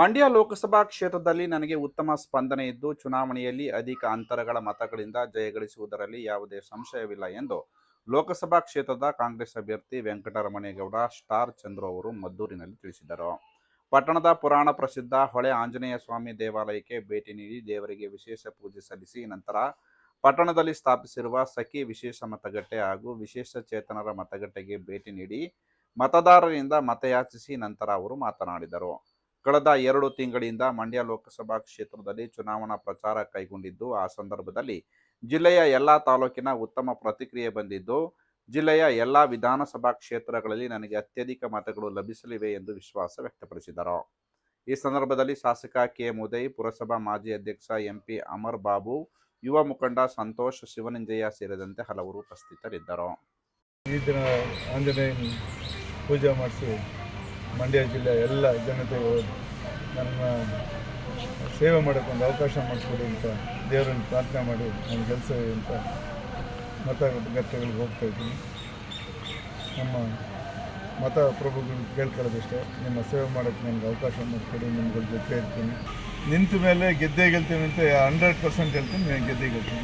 ಮಂಡ್ಯ ಲೋಕಸಭಾ ಕ್ಷೇತ್ರದಲ್ಲಿ ನನಗೆ ಉತ್ತಮ ಸ್ಪಂದನೆ ಇದ್ದು ಚುನಾವಣೆಯಲ್ಲಿ ಅಧಿಕ ಅಂತರಗಳ ಮತಗಳಿಂದ ಜಯಗಳಿಸುವುದರಲ್ಲಿ ಯಾವುದೇ ಸಂಶಯವಿಲ್ಲ ಎಂದು ಲೋಕಸಭಾ ಕ್ಷೇತ್ರದ ಕಾಂಗ್ರೆಸ್ ಅಭ್ಯರ್ಥಿ ವೆಂಕಟರಮಣೇಗೌಡ, ಸ್ಟಾರ್ ಚಂದ್ರು ಅವರು ಮದ್ದೂರಿನಲ್ಲಿ ತಿಳಿಸಿದರು. ಪಟ್ಟಣದ ಪುರಾಣ ಪ್ರಸಿದ್ಧ ಹೊಳೆ ಆಂಜನೇಯ ಸ್ವಾಮಿ ದೇವಾಲಯಕ್ಕೆ ಭೇಟಿ ನೀಡಿ ದೇವರಿಗೆ ವಿಶೇಷ ಪೂಜೆ ಸಲ್ಲಿಸಿ ನಂತರ ಪಟ್ಟಣದಲ್ಲಿ ಸ್ಥಾಪಿಸಿರುವ ಸಖಿ ವಿಶೇಷ ಮತಗಟ್ಟೆ ಹಾಗೂ ವಿಶೇಷ ಚೇತನರ ಮತಗಟ್ಟೆಗೆ ಭೇಟಿ ನೀಡಿ ಮತದಾರರಿಂದ ಮತಯಾಚಿಸಿ ನಂತರ ಅವರು ಮಾತನಾಡಿದರು. ಕಳೆದ ಎರಡು ತಿಂಗಳಿಂದ ಮಂಡ್ಯ ಲೋಕಸಭಾ ಕ್ಷೇತ್ರದಲ್ಲಿ ಚುನಾವಣಾ ಪ್ರಚಾರ ಕೈಗೊಂಡಿದ್ದು, ಆ ಸಂದರ್ಭದಲ್ಲಿ ಜಿಲ್ಲೆಯ ಎಲ್ಲಾ ತಾಲೂಕಿನ ಉತ್ತಮ ಪ್ರತಿಕ್ರಿಯೆ ಬಂದಿದ್ದು, ಜಿಲ್ಲೆಯ ಎಲ್ಲಾ ವಿಧಾನಸಭಾ ಕ್ಷೇತ್ರಗಳಲ್ಲಿ ನನಗೆ ಅತ್ಯಧಿಕ ಮತಗಳು ಲಭಿಸಲಿವೆ ಎಂದು ವಿಶ್ವಾಸ ವ್ಯಕ್ತಪಡಿಸಿದರು. ಈ ಸಂದರ್ಭದಲ್ಲಿ ಶಾಸಕ ಕೆ. ಉದಯ್ ಪುರಸಭಾ ಮಾಜಿ ಅಧ್ಯಕ್ಷ ಎಂಪಿ ಅಮರ್ ಬಾಬು, ಯುವ ಮುಖಂಡ ಸಂತೋಷ್ ಶಿವನಿಂಜಯ್ಯ ಸೇರಿದಂತೆ ಹಲವರು ಉಪಸ್ಥಿತರಿದ್ದರು. ಈ ದಿನ ಆಂಜನೇಯನ ಪೂಜೆ ಮಾಡಿಸಿ ಮಂಡ್ಯ ಜಿಲ್ಲೆ ಎಲ್ಲ ಜನತೆಗೆ ನನ್ನ ಸೇವೆ ಮಾಡೋಕ್ಕೊಂದು ಅವಕಾಶ ಮಾಡಿಕೊಡಿ ಅಂತ ದೇವರನ್ನು ಪ್ರಾರ್ಥನೆ ಮಾಡಿ ನನ್ನ ಕೆಲಸ ಅಂತ ಮತಗಟ್ಟೆಗಳಿಗೆ ಹೋಗ್ತಾ ಇದ್ದೀನಿ. ನಮ್ಮ ಮತ ಪ್ರಭುಗಳು ಕೇಳ್ಕೊಳ್ಳೋದಿಷ್ಟೇ. ನಿಮ್ಮ ಸೇವೆ ಮಾಡೋಕ್ಕೆ ನನಗೆ ಅವಕಾಶ ಮಾಡಿಕೊಡಿ, ನಿಮ್ಗಳ ಜೊತೆ ಇರ್ತೀನಿ. ನಿಂತ ಮೇಲೆ ಗೆದ್ದೇ ಗೆಲ್ತೀನಿ ಅಂತ ಹಂಡ್ರೆಡ್ ಪರ್ಸೆಂಟ್ ಹೇಳ್ತೀನಿ ನಾನು ಗೆದ್ದೇ ಗೆಲ್ತೀನಿ